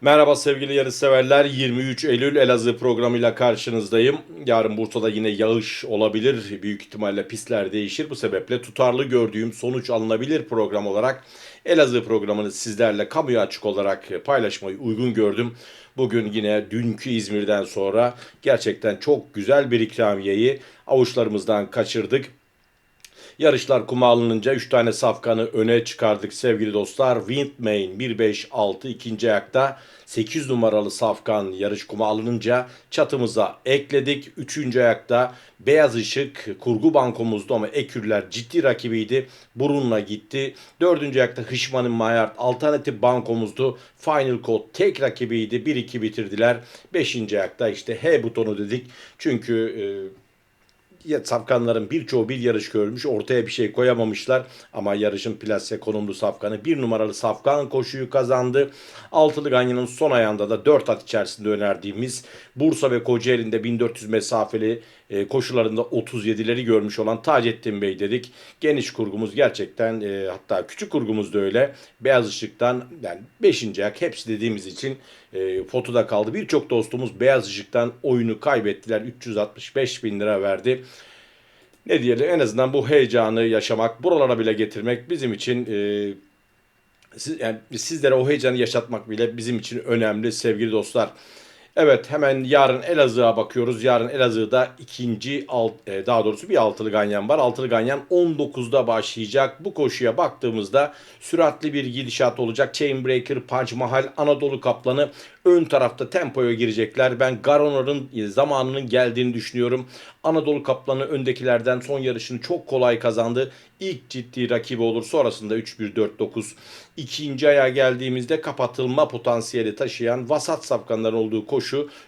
Merhaba sevgili yarış severler. 23 Eylül Elazığ programıyla karşınızdayım. Yarın Bursa'da yine yağış olabilir. Büyük ihtimalle pistler değişir. Bu sebeple tutarlı gördüğüm sonuç alınabilir program olarak Elazığ programını sizlerle kamuya açık olarak paylaşmayı uygun gördüm. Bugün yine dünkü İzmir'den sonra gerçekten çok güzel bir ikramiyeyi avuçlarımızdan kaçırdık. Yarışlar kuma alınınca 3 tane safkanı öne çıkardık sevgili dostlar. Windmain 1-5-6 ikinci ayakta 8 numaralı safkan yarış kuma alınınca çatımıza ekledik. 3. ayakta Beyaz Işık kurgu bankomuzda ama Ekürler ciddi rakibiydi. Burun'la gitti. 4. ayakta Hışman'ın Mayart alternatif bankomuzdu. Final Code tek rakibiydi. 1-2 bitirdiler. 5. ayakta işte H butonu dedik. Çünkü e, safkanların birçoğu bir yarış görmüş. Ortaya bir şey koyamamışlar. Ama yarışın plase konumlu safkanı bir numaralı safkan koşuyu kazandı. Altılı Ganyan'ın son ayağında da 4 at içerisinde önerdiğimiz Bursa ve Kocaeli'nde 1400 mesafeli e, koşularında 37'leri görmüş olan Taceddin Bey dedik. Geniş kurgumuz gerçekten e, hatta küçük kurgumuz da öyle. Beyaz ışıktan yani 5. ayak hepsi dediğimiz için e, fotoda kaldı. Birçok dostumuz beyaz ışıktan oyunu kaybettiler. 365 bin lira verdi. Ne diyelim en azından bu heyecanı yaşamak, buralara bile getirmek bizim için e, siz, yani sizlere o heyecanı yaşatmak bile bizim için önemli sevgili dostlar. Evet hemen yarın Elazığ'a bakıyoruz. Yarın Elazığ'da ikinci alt, e, daha doğrusu bir altılı ganyan var. Altılı ganyan 19'da başlayacak. Bu koşuya baktığımızda süratli bir gidişat olacak. Chainbreaker, Punch Mahal, Anadolu Kaplanı ön tarafta tempoya girecekler. Ben Garonor'un zamanının geldiğini düşünüyorum. Anadolu Kaplanı öndekilerden son yarışını çok kolay kazandı. İlk ciddi rakibi olur. Sonrasında 3-1-4-9. İkinci aya geldiğimizde kapatılma potansiyeli taşıyan vasat safkanların olduğu koşu.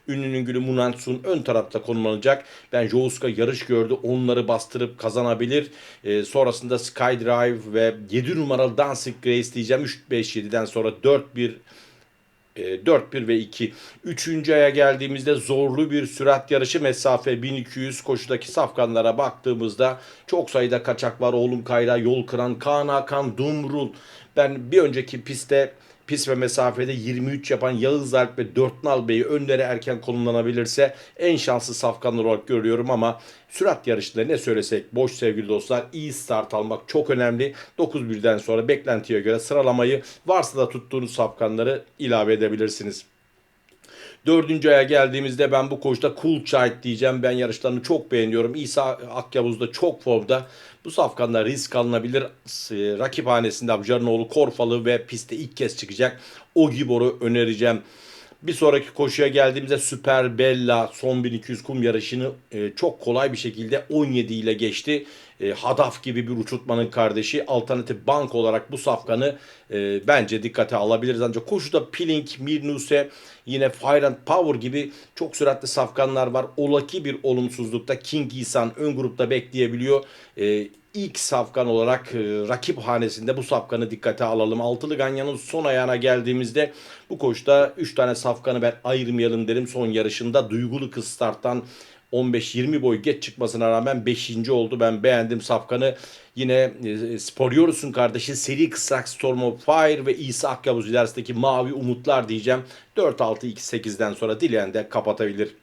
Ünlünün gülü Munansun ön tarafta konumlanacak. Ben Jouska yarış gördü. Onları bastırıp kazanabilir. Ee, sonrasında Skydrive ve 7 numaralı Dancing Grace diyeceğim. 3-5-7'den sonra 4-1 4-1 ve 2. Üçüncü aya geldiğimizde zorlu bir sürat yarışı mesafe 1200 koşudaki safkanlara baktığımızda çok sayıda kaçak var. Oğlum Kayra, Yol Kıran, Kaan Hakan, Dumrul. Ben bir önceki pistte pis ve mesafede 23 yapan Yağız Alp ve Dörtnal Bey'i önlere erken konumlanabilirse en şanslı safkanlar olarak görüyorum ama sürat yarışında ne söylesek boş sevgili dostlar iyi start almak çok önemli. 9-1'den sonra beklentiye göre sıralamayı varsa da tuttuğunuz safkanları ilave edebilirsiniz. Dördüncü aya geldiğimizde ben bu koşuda Cool Child diyeceğim. Ben yarışlarını çok beğeniyorum. İsa Akyavuz da çok formda. Bu safkanlar risk alınabilir. Rakip hanesinde Abcarınoğlu Korfalı ve piste ilk kez çıkacak. Ogibor'u önereceğim. Bir sonraki koşuya geldiğimizde Süper Bella son 1200 kum yarışını e, çok kolay bir şekilde 17 ile geçti. E, Hadaf gibi bir uçurtmanın kardeşi alternatif bank olarak bu safkanı e, bence dikkate alabiliriz. Ancak koşuda Pilink, Mirnuse yine Fire and Power gibi çok süratli safkanlar var. Olaki bir olumsuzlukta King İsan ön grupta bekleyebiliyor. E, ilk safkan olarak e, rakip hanesinde bu safkanı dikkate alalım. Altılı Ganyan'ın son ayağına geldiğimizde bu koşuda 3 tane safkanı ben ayırmayalım derim. Son yarışında duygulu kız starttan 15-20 boy geç çıkmasına rağmen 5. oldu. Ben beğendim Safkan'ı. Yine e, Sporiorus'un kardeşi Seri Kısrak Storm of Fire ve İsa Akyavuz ilerisindeki Mavi Umutlar diyeceğim. 4-6-2-8'den sonra dileyen de kapatabilir.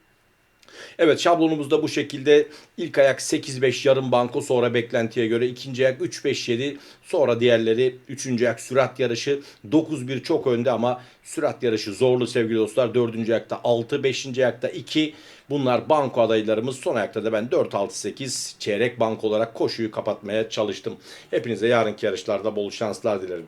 Evet şablonumuz da bu şekilde. İlk ayak 8-5 yarım banko sonra beklentiye göre ikinci ayak 3-5-7 sonra diğerleri üçüncü ayak sürat yarışı 9-1 çok önde ama sürat yarışı zorlu sevgili dostlar. Dördüncü ayakta 6, beşinci ayakta 2 bunlar banko adaylarımız. Son ayakta da ben 4-6-8 çeyrek banko olarak koşuyu kapatmaya çalıştım. Hepinize yarınki yarışlarda bol şanslar dilerim.